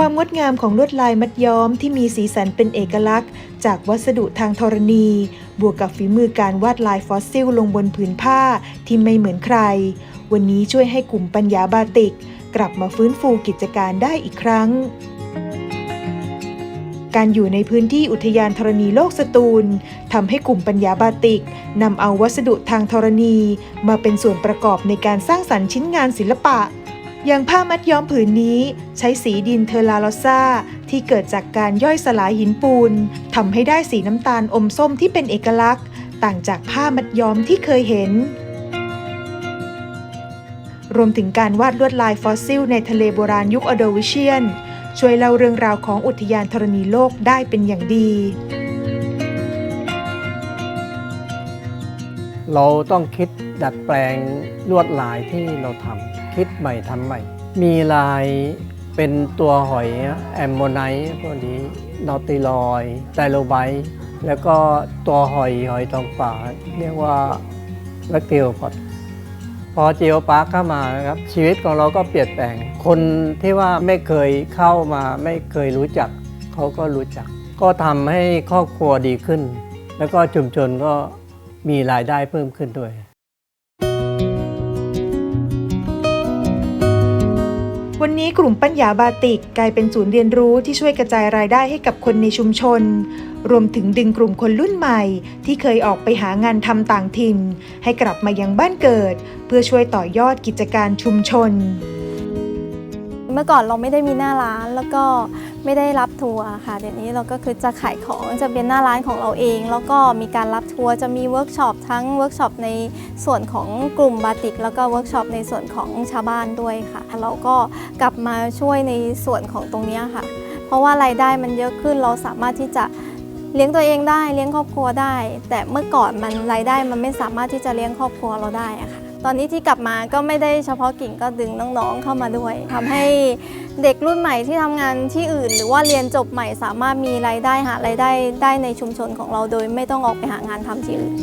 ความงดงามของลวดลายมัดย้อมที่มีสีสันเป็นเอกลักษณ์ จากวัสดุทางธรณี บวกกับฝีมือการวาดลายฟอสซิลลงบนผืนผ้าที่ไม่เหมือนใคร วันนี้ช่วยให้กลุ่มปัญญาบาติก กลับมาฟื้นฟูกิจการได้อีกครั้ง การอยู่ในพื้นที่อุทยานธรณีโลกสตูลทำให้กลุ่มปัญญาบาติกนำเอาวัสดุทางธรณี มาเป็นส่วนประกอบในการสร้างสรรค์ชิ้นงานศิลปะ อย่างผ้ามัดย้อมผืนนี้ใช้สีดินเทอร์ลาโลซาที่เกิดจากการย่อยสลายหินปูนทำให้ได้สีน้ำตาลอมส้มที่เป็นเอกลักษณ์ ต่างจากผ้ามัดย้อมที่เคยเห็น รวมถึงการวาดลวดลายฟอสซิลในทะเลโบราณยุคอโดวิเชียน ช่วยเล่าเรื่องราวของอุทยานธรณีโลกได้เป็นอย่างดี เราต้องคิดดัดแปลงลวดลายที่เราทำคิดใหม่ทำใหม่ มีลายเป็นตัวหอยแอมโมไนท์พวกนี้นอติลอยไดโลไบต์แล้วก็ตัวหอยหอยทองป่าเรียกว่าแบคทีโอพอดพอจีโอปาร์คเข้ามานะครับชีวิตของเราก็เปลี่ยนแปลง คนที่ว่าไม่เคยเข้ามาไม่เคยรู้จัก เขาก็รู้จัก ก็ทำให้ครอบครัวดีขึ้น แล้วก็ชุมชนก็ มีรายได้เพิ่มขึ้นด้วย วันนี้กลุ่มปัญญาบาติกกลายเป็นศูนย์เรียนรู้ที่ช่วยกระจายรายได้ให้กับคนในชุมชน รวมถึงดึงกลุ่มคนรุ่นใหม่ ที่เคยออกไปหางานทำต่างถิ่น ให้กลับมายังบ้านเกิด เพื่อช่วยต่อยอดกิจการชุมชน เมื่อก่อนเราไม่ได้มีหน้าร้านแล้วก็ ไม่ได้รับทัวร์ค่ะ เดี๋ยวนี้เราก็คือจะขายของจะเป็นหน้าร้านของเราเอง แล้วก็มีการรับทัวร์จะมีเวิร์กช็อปทั้งเวิร์กช็อปในส่วนของกลุ่มบาติก แล้วก็เวิร์กช็อปในส่วนของชาวบ้านด้วยค่ะ เราก็กลับมาช่วยในส่วนของตรงนี้ค่ะ เพราะว่ารายได้มันเยอะขึ้นเราสามารถที่จะเลี้ยงตัวเองได้เลี้ยงครอบครัวได้ แต่เมื่อก่อนมันรายได้มันไม่สามารถที่จะเลี้ยงครอบครัวเราได้ค่ะ ตอนนี้ที่กลับมาก็ไม่ได้เฉพาะกิ่งก็ดึงน้องๆเข้ามาด้วยทำให้เด็กรุ่นใหม่ที่ทำงานที่อื่น หรือว่าเรียนจบใหม่สามารถมีรายได้หารายได้ได้ในชุมชนของเราโดยไม่ต้องออกไปหางานทำที่อื่น